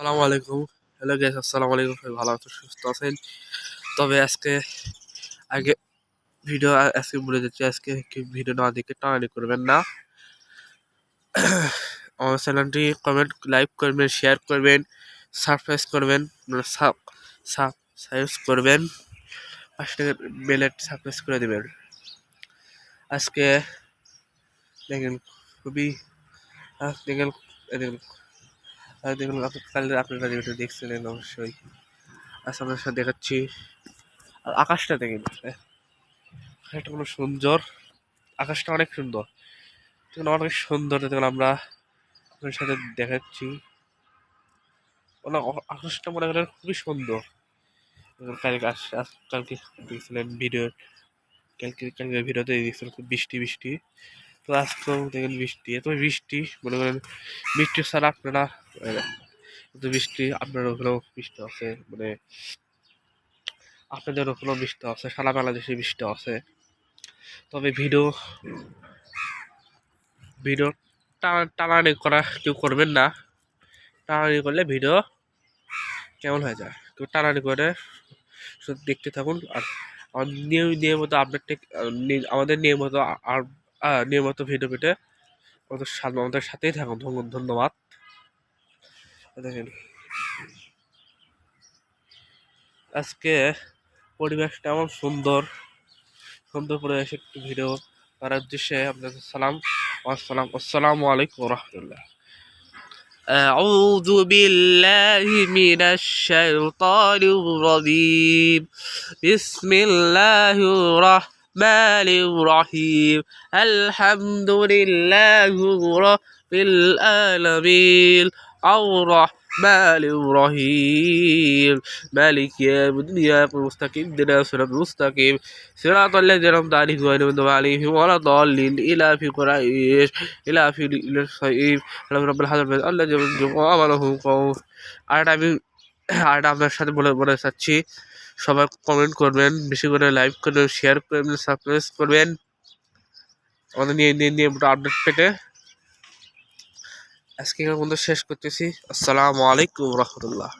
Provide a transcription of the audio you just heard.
আসসালামু আলাইকুম। Hello gas আসসালামু আলাইকুম। সবাই ভালো আছেন, সুস্থ আছেন? তবে আজকে, আগে ভিডিও আজকে বলে যাচ্ছি আজকে ভিডিও না দেখে টানানি করবেন না। আমার চ্যানেলটি কমেন্ট লাইক করবেন শেয়ার করবেন সাবস্ক্রাইব করবেন সাবস্ক্রাইব করবেন। পাশে বেলেট সাবস্ক্রাইব করে দেবেন। আজকে দেখেন খুবই দেখেন আর দেখুন কালকে আপনারা যেটা দেখছিলেন অবশ্যই। আচ্ছা আপনার সাথে দেখাচ্ছি। আর আকাশটা দেখেন আহ, আকাশটা কোনো সুন্দর। আকাশটা অনেক সুন্দর। দেখুন অনেক সুন্দর। দেখুন আমরা আপনার সাথে দেখাচ্ছি। অনেক আকাশটা মনে করেন খুবই সুন্দর। কালকে কালকে দেখছিলেন ভিডিও কালকে কালকে ভিডিওতে দেখছিলেন খুব বৃষ্টি বৃষ্টি। তো আজকেও দেখেন বৃষ্টি। এত বৃষ্টি মনে করেন বৃষ্টি ছাড়া আপনারা এত বৃষ্টি, আপনার ওখানেও বৃষ্টি আছে মানে আপনাদের ওখানেও বৃষ্টি আছে, সারা বাংলাদেশে বৃষ্টি আছে। তবে ভিডিও ভিডিও টানা টানানি করা কেউ করবেন না। টানানি করলে ভিডিও কেমন হয়ে যায়? কেউ টানানি করে শুধু দেখতে থাকুন, আর নিয়ম নিয়মিত আপডেট আমাদের নিয়মিত আর নিয়মিত ভিডিও পেতে আমাদের আমাদের সাথেই থাকুন। ধন্য- ধন্যবাদ। দেখেন আজকে পরিবেশটা এমন সুন্দর সুন্দর পরিবেশে একটু ভিডিও করার উদ্দেশ্যে আপনাদের সালাম আসসালাম আসসালামু আলাইকুম রহমতুল্লাহ أعوذ بالله من الشيطان الرجيم بسم الله الرحمن الرحيم الحمد لله رب العالمين الرحمن الرحيم مالك يوم الدين المستقيم دنا صراط المستقيم صراط الذين أنعمت عليهم غير المغضوب عليهم ولا الضالين إلى في قريش إلى في إلى الصيف আল্লাহ রব্বুল হাজার আল্লাহ যেমন আমালহুম কও আর আমি আর আপনার সাথে বলে বলে চাচ্ছি সবাই কমেন্ট করবেন বেশি করে লাইক করবেন শেয়ার করবেন সাবস্ক্রাইব করবেন আমাদের নিয়ে নিয়ে নিয়ে আপডেট পেতে আজকে পর্যন্ত শেষ করতেছি। আসসালামু আলাইকুম রহমতুল্লাহ।